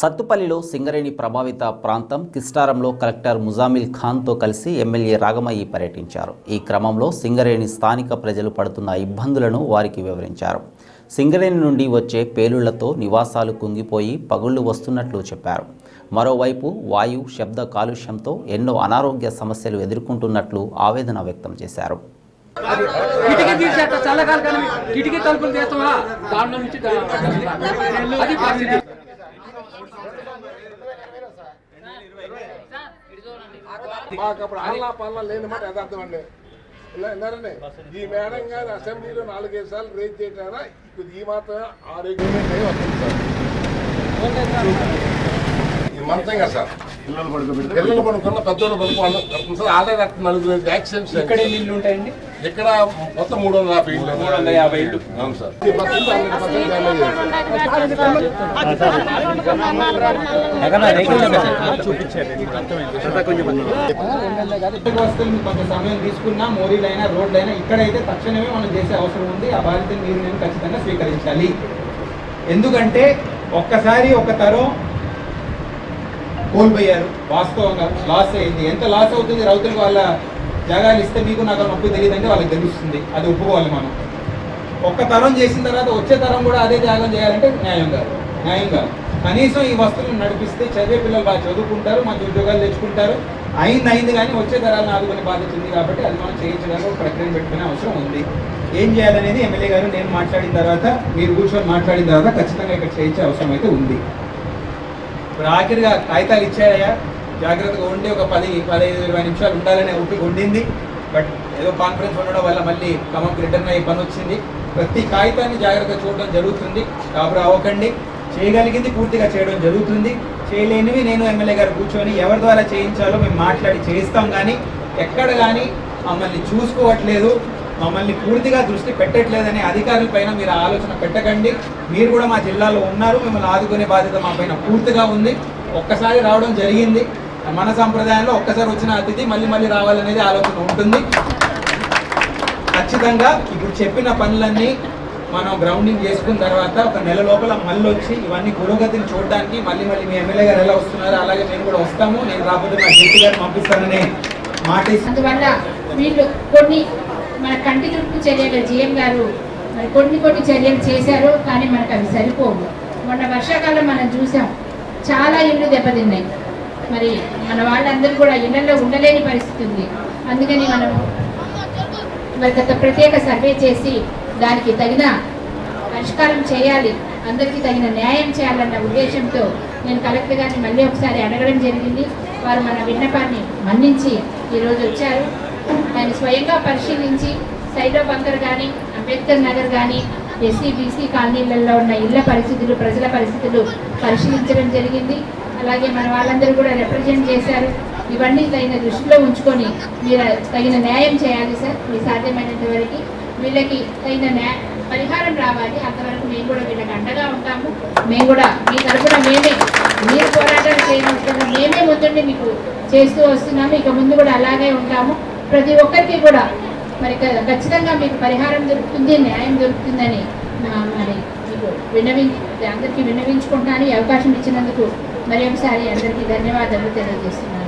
సత్తుపల్లిలో సింగరేణి ప్రభావిత ప్రాంతం కిస్టారంలో కలెక్టర్ ముజామిల్ ఖాన్తో కలిసి ఎమ్మెల్యే రాగమయ్యి పర్యటించారు. ఈ క్రమంలో సింగరేణి స్థానిక ప్రజలు పడుతున్న ఇబ్బందులను వారికి వివరించారు. సింగరేణి నుండి వచ్చే పేలుళ్ళతో నివాసాలు కుంగిపోయి పగుళ్ళు వస్తున్నట్లు చెప్పారు. మరోవైపు వాయు శబ్ద కాలుష్యంతో ఎన్నో అనారోగ్య సమస్యలు ఎదుర్కొంటున్నట్లు ఆవేదన వ్యక్తం చేశారు. కిటికీ తీసేట చల్లగాలి కానీ కిటికీ తలుపులు తీస్తావా? దాంట్లో నుంచి అది మాకు అప్పుడు ఆల్లా పాలన లేని మాట యథార్థం అండి. విన్నారండి ఈ మేడం గారు అసెంబ్లీలో నాలుగైదు సార్లు రేజ్ చేయటారా ఇప్పుడు ఈ మాత్రం ఆరోగ్యం వస్తుంది సార్. ఇది మంచం కదా సార్. పిల్లలు పడుకున్న పెద్దోళ్ళు పడుకోవాలి. సార్ ఆల్రెడీ అట్లా నలుగురు యాక్సిడెంట్స్ ఇక్కడ ఎన్ని ఇల్లు ఉంటాయండి? ఇక్కడ మొత్తం మూడు వందల యాభై ఇళ్ళు మూడు వందల యాభై ఇళ్ళు అవును సార్. సమయం తీసుకున్నా మోరీలైనా రోడ్లైనా ఇక్కడైతే తక్షణమే మనం చేసే అవసరం ఉంది ఆ బాధ్యత మీరు నేను ఖచ్చితంగా స్వీకరించాలి ఎందుకంటే ఒక్కసారి ఒక తరం కోల్పోయారు. వాస్తవంగా లాస్ అయింది. ఎంత లాస్ అవుతుంది? రైతులకు వాళ్ళ జాగాలు ఇస్తే మీకు నాకు నొప్పి తెలియదంటే వాళ్ళకి తెలుస్తుంది. అది ఒప్పుకోవాలి మనం. ఒక్క తరం చేసిన తర్వాత వచ్చే తరం కూడా అదే త్యాగం చేయాలంటే న్యాయం కాదు. న్యాయం కాదు. కనీసం ఈ వస్తువులను నడిపిస్తే చదివే పిల్లలు బాగా చదువుకుంటారు మంచి ఉద్యోగాలు తెచ్చుకుంటారు. అయింది అయింది కానీ వచ్చే తరాలను ఆదుకునే బాధ్యత ఉంది కాబట్టి అది మనం చేయించడానికి ఒక ప్రక్రియను పెట్టుకునే అవసరం ఉంది. ఏం చేయాలనేది ఎమ్మెల్యే గారు నేను మాట్లాడిన తర్వాత మీరు కూర్చొని మాట్లాడిన తర్వాత ఖచ్చితంగా ఇక్కడ చేయించే అవసరం అయితే ఉంది. ఇప్పుడు ఆఖరిగా కాగితాలు ఇచ్చారయ్యా. జాగ్రత్తగా ఉండి ఒక పది పదహైదు ఇరవై నిమిషాలు ఉండాలనే ఓపిక ఉండింది. బట్ ఏదో కాన్ఫరెన్స్ ఉండడం వల్ల మళ్ళీ ఖమ్మంకి రిటర్న్ అయ్యే పని వచ్చింది. ప్రతి కాగితాన్ని జాగ్రత్తగా చూడడం జరుగుతుంది. కాబట్టి అవ్వకండి చేయగలిగింది పూర్తిగా చేయడం జరుగుతుంది. చేయలేనివి నేను ఎమ్మెల్యే గారు కూర్చొని ఎవరి ద్వారా చేయించాలో మేము మాట్లాడి చేయిస్తాం కానీ ఎక్కడ కానీ మమ్మల్ని చూసుకోవట్లేదు. మమ్మల్ని పూర్తిగా దృష్టి పెట్టట్లేదని అధికారుల పైన మీరు ఆలోచన పెట్టకండి. మీరు కూడా మా జిల్లాలో ఉన్నారు. మిమ్మల్ని ఆదుకునే బాధ్యత మా పైన పూర్తిగా ఉంది. ఒక్కసారి రావడం జరిగింది. మన సంప్రదాయంలో ఒక్కసారి వచ్చిన అతిథి మళ్ళీ మళ్ళీ రావాలనేది ఆలోచన ఉంటుంది. ఖచ్చితంగా ఇప్పుడు చెప్పిన పనులన్నీ మనం గ్రౌండింగ్ చేసుకున్న తర్వాత ఒక నెల లోపల మళ్ళీ వచ్చి ఇవన్నీ పురోగతిని చూడడానికి మళ్ళీ మళ్ళీ మీ ఎమ్మెల్యే గారు ఎలా వస్తున్నారు అలాగే మేము కూడా వస్తాము. నేను రాకపోతే మా జడ్జి గారు పంపిస్తానని మాట అందువల్ల వీళ్ళు కొన్ని మన కంటి తుడుపు చర్యలు జిఎం గారు మరి కొన్ని కొన్ని చర్యలు చేశారు కానీ మనకు అవి సరిపోవు. మొన్న వర్షాకాలం మనం చూసాం చాలా ఇళ్ళు దెబ్బతిన్నాయి. మరి మన వాళ్ళందరూ కూడా ఇళ్ళలో ఉండలేని పరిస్థితి ఉంది. అందుకని మనం మరి గత ప్రత్యేక సర్వే చేసి దానికి తగిన పరిష్కారం చేయాలి అందరికీ తగిన న్యాయం చేయాలన్న ఉద్దేశంతో నేను కలెక్టర్ గారిని మళ్ళీ ఒకసారి అడగడం జరిగింది. వారు మన విన్నపాన్ని మన్నించి ఈరోజు వచ్చారు. స్వయంగా పరిశీలించి సైడో బంకర్ కానీ అంబేద్కర్ నగర్ కానీ ఎస్సీ బీసీ కాలనీలలో ఉన్న ఇళ్ళ పరిస్థితులు ప్రజల పరిస్థితులు పరిశీలించడం జరిగింది. అలాగే మన వాళ్ళందరూ కూడా రిప్రజెంట్ చేశారు. ఇవన్నీ తగిన దృష్టిలో ఉంచుకొని మీరు తగిన న్యాయం చేయాలి సార్. మీ సాధ్యమైనంత వరకు వీళ్ళకి తగిన న్యాయ పరిహారం రావాలి. అంతవరకు మేము కూడా వీళ్ళకి అండగా ఉంటాము. మేము కూడా మీ తరఫున మేమే మీరు పోరాటాలు చేయడం మేమే ముందుండి మీకు చేస్తూ వస్తున్నాము. ఇక ముందు కూడా అలాగే ఉంటాము. ప్రతి ఒక్కరికి కూడా మరి ఖచ్చితంగా మీకు పరిహారం దొరుకుతుంది న్యాయం దొరుకుతుందని మా- మరి మీకు విన్నవి అందరికీ విన్నవించుకుంటాను. అవకాశం ఇచ్చినందుకు మరి ఒకసారి అందరికీ ధన్యవాదాలు తెలియజేస్తున్నాను.